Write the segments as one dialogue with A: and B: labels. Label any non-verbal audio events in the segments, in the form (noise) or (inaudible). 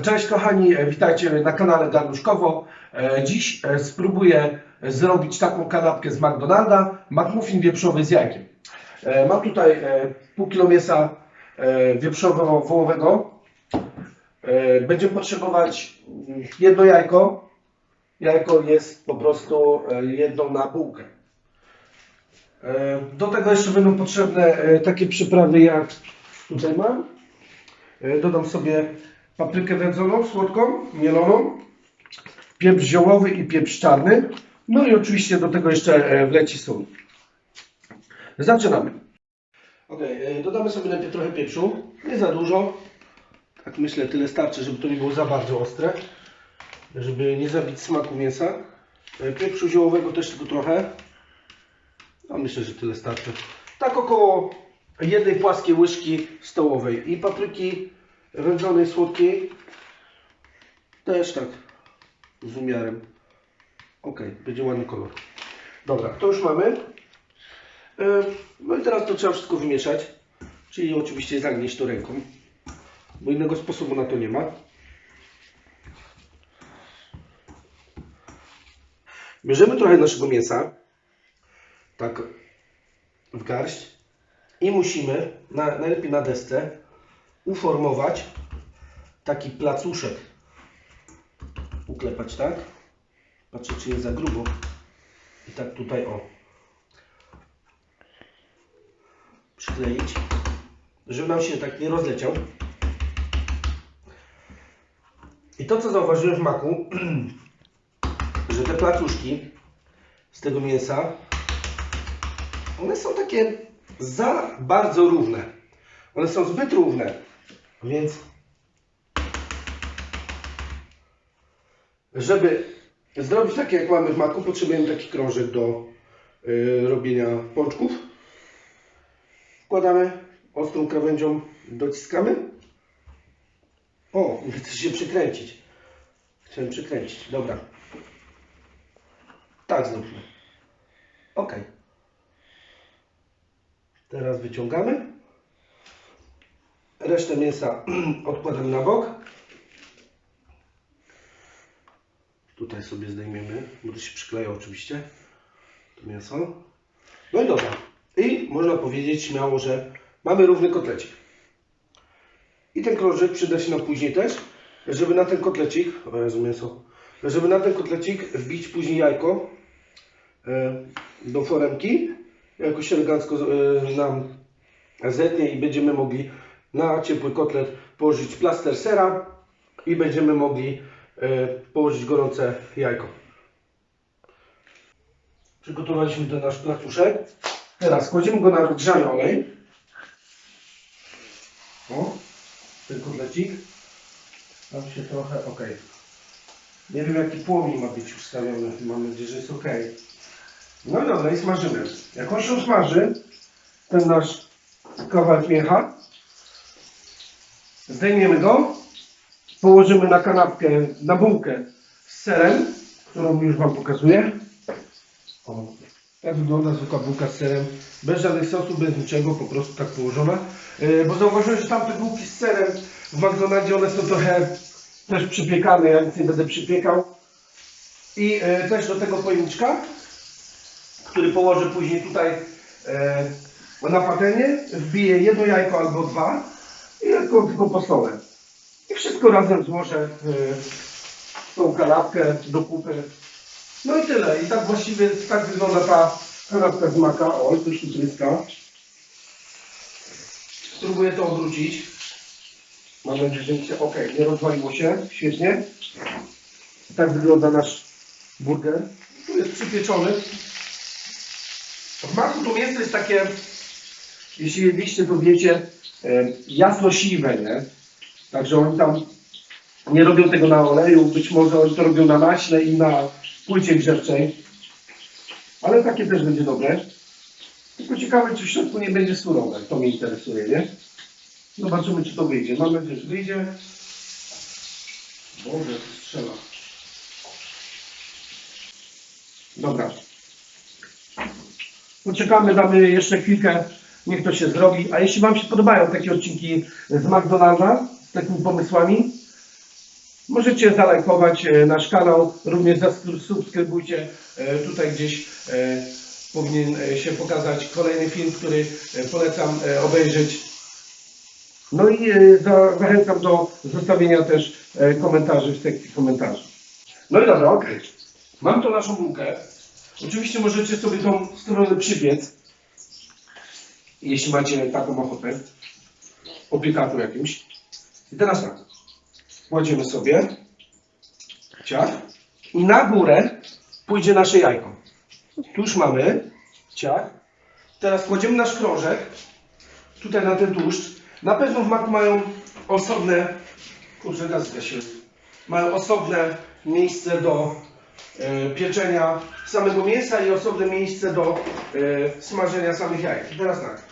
A: Cześć kochani, e, witajcie na kanale Dariuszkowo. E, Dziś e, spróbuję zrobić taką kanapkę z McDonalda, McMuffin wieprzowy z jajkiem. Mam tutaj pół kilo mięsa wieprzowo-wołowego. Będziemy potrzebować mm, jedno jajko. Jajko jest po prostu jedną na bułkę. Do tego jeszcze będą potrzebne takie przyprawy jak tutaj mam. Dodam sobie paprykę wędzoną, słodką, mieloną, pieprz ziołowy i pieprz czarny. No i oczywiście do tego jeszcze e, wleci sól. Zaczynamy. Ok, dodamy sobie najpierw trochę pieprzu. Nie za dużo. Tak myślę, tyle starczy, żeby to nie było za bardzo ostre. Żeby nie zabić smaku mięsa. E, Pieprzu ziołowego też tylko trochę. No myślę, że tyle starczy. Tak około jednej płaskiej łyżki stołowej. I papryki wędzonej słodkiej też tak z umiarem. Ok, będzie ładny kolor. Dobra, to już mamy. E, No i teraz to trzeba wszystko wymieszać. Czyli oczywiście zagnieść to ręką. Bo innego sposobu na to nie ma. Bierzemy trochę naszego mięsa. Tak w garść. I musimy, na, najlepiej na desce, uformować taki placuszek. Uklepać tak. Patrzę, czy jest za grubo. I tak tutaj o. Przykleić. Żeby nam się tak nie rozleciał. I to, co zauważyłem w maku, (clears throat) że te placuszki z tego mięsa, one są takie za bardzo równe. One są zbyt równe, więc żeby zrobić takie jak mamy w maku, potrzebujemy taki krążek do y, robienia pączków. Wkładamy ostrą krawędzią, dociskamy. O, chcę się przykręcić. Chciałem przykręcić, dobra. Tak zróbmy. Ok. Teraz wyciągamy. Resztę mięsa (clears throat) odkładamy na bok. Tutaj sobie zdejmiemy, bo to się przykleja oczywiście. To mięso. No i dobra. I można powiedzieć śmiało, że mamy równy kotlecik. I ten krążek przyda się nam później też, żeby na ten kotlecik, o Jezu mięso, żeby na ten kotlecik wbić później jajko e, do foremki. Jakoś elegancko e, nam zetnie i będziemy mogli na ciepły kotlet położyć plaster sera i będziemy mogli e, położyć gorące jajko. Przygotowaliśmy ten nasz placuszek. Teraz kładziemy go na rozgrzany olej. O, ten kotlecik. Tam się trochę, ok. Nie wiem jaki płomień ma być ustawiony. Mam nadzieję, że jest ok. No i dobra, i smażymy. Jak on się usmaży, ten nasz kawałek mięcha, zdejmiemy go, położymy na kanapkę, na bułkę z serem, którą już Wam pokazuję. O, tak wygląda zwykła bułka z serem, bez żadnych sosów, bez niczego, po prostu tak położona. Yy, bo zauważyłem, że tamte bułki z serem w McDonaldzie, one są trochę też przypiekane, ja nic nie będę przypiekał. I yy, też do tego pojemniczka, który położę później tutaj yy, na patelnię, wbiję jedno jajko albo dwa tylko, tylko. I wszystko razem złożę w tą kanapkę do kupy. No i tyle. I tak właściwie tak wygląda ta kanapka z maka. O, to tu tryska. Spróbuję to odwrócić. Mam nadzieję, że się... Ok, nie rozwaliło się. Świetnie. Tak wygląda nasz burger. Tu jest przypieczony. W maku to mięso jest takie, jeśli jedliście, to wiecie, e, jasno-siwe, nie? Także oni tam nie robią tego na oleju, być może oni to robią na maśle i na płycie grzewczej. Ale takie też będzie dobre. Tylko ciekawe, czy w środku nie będzie surowe. To mnie interesuje, nie? Zobaczymy, czy to wyjdzie. Mam nadzieję, że wyjdzie. Boże, strzela. Dobra. Poczekamy, damy jeszcze chwilkę, niech to się zrobi. A jeśli Wam się podobają takie odcinki z McDonalda, z takimi pomysłami, Możecie zalajkować e, nasz kanał, również zasubskrybujcie. E, Tutaj gdzieś e, powinien się pokazać kolejny film, który polecam obejrzeć. No i za, zachęcam do zostawienia też komentarzy w sekcji komentarzy. No i dobra, okej. Mam tu naszą bułkę. Oczywiście możecie sobie tą stronę przypiec, jeśli macie taką ochotę, o piekaku jakimś. I teraz tak, kładziemy sobie ciach i na górę pójdzie nasze jajko. Tu już mamy ciach. Teraz kładziemy nasz krążek tutaj na ten tłuszcz. Na pewno w maku mają osobne, kurczę gaz zgasiłem, mają osobne miejsce do e, pieczenia samego mięsa i osobne miejsce do e, smażenia samych jajek. Teraz tak,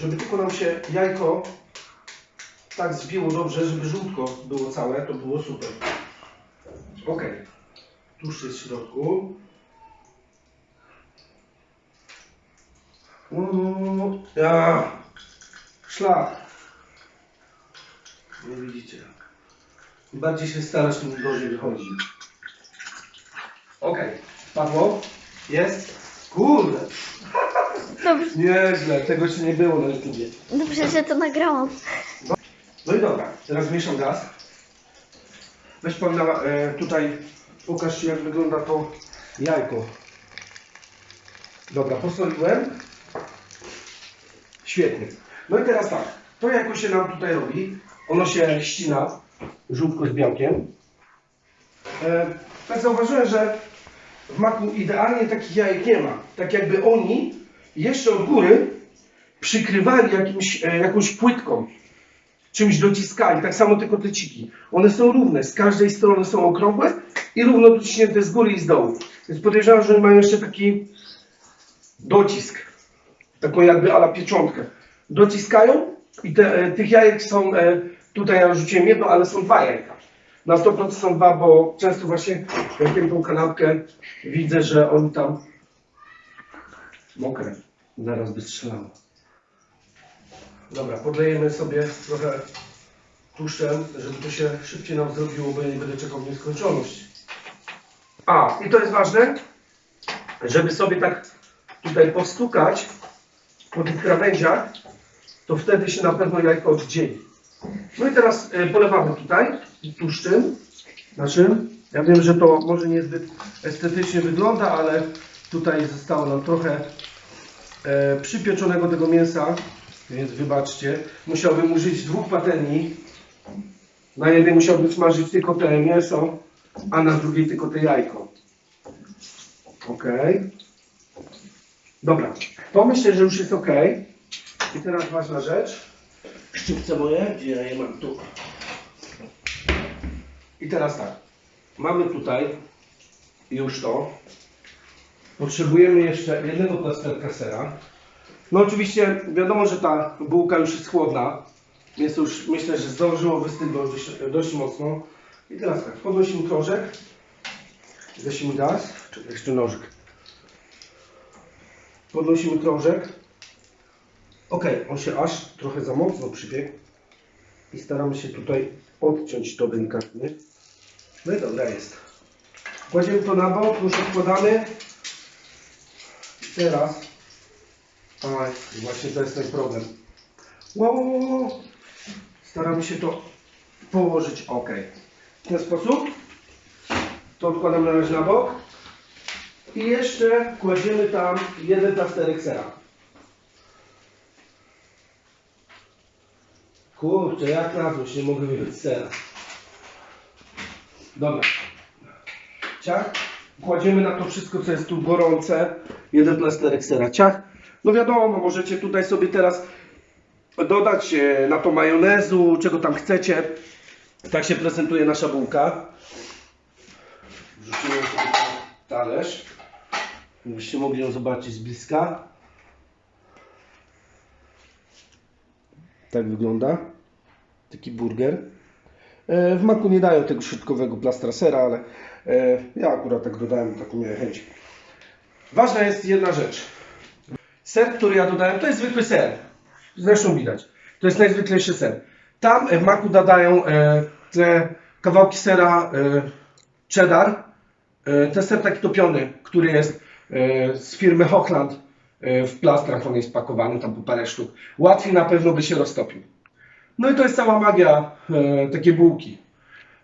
A: żeby tylko nam się jajko tak zbiło dobrze, żeby żółtko było całe, to było super. Ok, tłuszcz jest w środku. Ja, szlak. Nie widzicie. Im bardziej się starasz, tym gorzej wychodzi. Ok, padło? Jest? Kurde,
B: Dobrze,
A: nieźle, tego jeszcze nie było na YouTubie.
B: dobrze, że to nagrałam.
A: No i dobra, teraz mieszam gaz. Weź pan na, e, tutaj, pokaż Ci jak wygląda to jajko. Dobra, posoliłem. Świetnie. No i teraz tak, to jajko się nam tutaj robi. Ono się ścina, żółtko z białkiem. E, tak zauważyłem, że w maku idealnie takich jajek nie ma. Tak jakby oni jeszcze od góry przykrywali jakimś, e, jakąś płytką czymś dociskali, tak samo te kotleciki. One są równe, z każdej strony są okrągłe i równo dociśnięte z góry i z dołu. Więc podejrzewam, że oni mają jeszcze taki docisk, taką jakby ala pieczątkę. Dociskają i te, e, tych jajek są, e, tutaj ja rzuciłem jedno, ale są dwa jajka. Na 100% są dwa, bo często właśnie jak tą kanapkę widzę, że oni tam mokre, zaraz by strzelało. Dobra, podlejemy sobie trochę tłuszczem, żeby to się szybciej nam zrobiło, bo ja nie będę czekał w nieskończoność. A, i to jest ważne, żeby sobie tak tutaj postukać po tych krawędziach, to wtedy się na pewno jajko oddzieli. No i teraz e, polewamy tutaj tłuszczem naszym. Ja wiem, że to może niezbyt estetycznie wygląda, ale tutaj zostało nam trochę e, przypieczonego tego mięsa, więc wybaczcie. Musiałbym użyć dwóch patelni. Na jednej musiałbym smażyć tylko te mięso, a na drugiej tylko te jajko. Ok. Dobra, to myślę, że już jest ok. I teraz ważna rzecz. Szczypce moje, gdzie ja je mam tu. I teraz tak. Mamy tutaj już to. Potrzebujemy jeszcze jednego plasterka sera. No oczywiście wiadomo, że ta bułka już jest chłodna, więc już myślę, że zdążyło wystygnąć dość, dość mocno. I teraz tak, podnosimy krążek, gasimy gaz, czy jeszcze nożyk. Podnosimy krążek. Ok, on się aż trochę za mocno przybiegł i staramy się tutaj odciąć to delikatnie. No i dobra jest. Kładziemy to na bok, już odkładamy. I teraz Oj, właśnie to jest ten problem. Wow, wow, wow. Staramy się to położyć ok. W ten sposób. To odkładam na razie na bok. I jeszcze kładziemy tam jeden plasterek sera. Kurczę, jak na złość nie mogę wyjąć sera. Dobra. Ciach. Kładziemy na to wszystko, co jest tu gorące. Jeden plasterek sera. Ciach. No wiadomo, możecie tutaj sobie teraz dodać e, na to majonezu, czego tam chcecie. Tak się prezentuje nasza bułka. Wrzucimy sobie talerz. Byście mogli ją zobaczyć z bliska. Tak wygląda. Taki burger. E, W maku nie dają tego środkowego plastra sera, ale e, ja akurat tak dodałem, taką miałem chęć. Ważna jest jedna rzecz. Ser, który ja dodałem, to jest zwykły ser. Zresztą widać. To jest najzwyklejszy ser. Tam w maku dodają e, te kawałki sera cheddar. Ten ser taki topiony, który jest z firmy Hochland. E, w plastrach on jest pakowany, tam po parę sztuk. Łatwiej na pewno by się roztopił. No i to jest cała magia e, takiej bułki.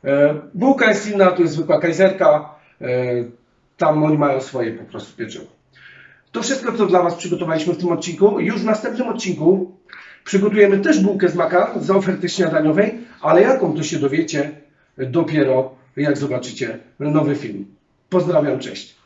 A: E, bułka jest inna, to jest zwykła kajzerka. E, tam oni mają swoje po prostu pieczywo. To wszystko, co dla Was przygotowaliśmy w tym odcinku. Już w następnym odcinku przygotujemy też bułkę z maka z oferty śniadaniowej, ale jaką to się dowiecie dopiero jak zobaczycie nowy film. Pozdrawiam, cześć.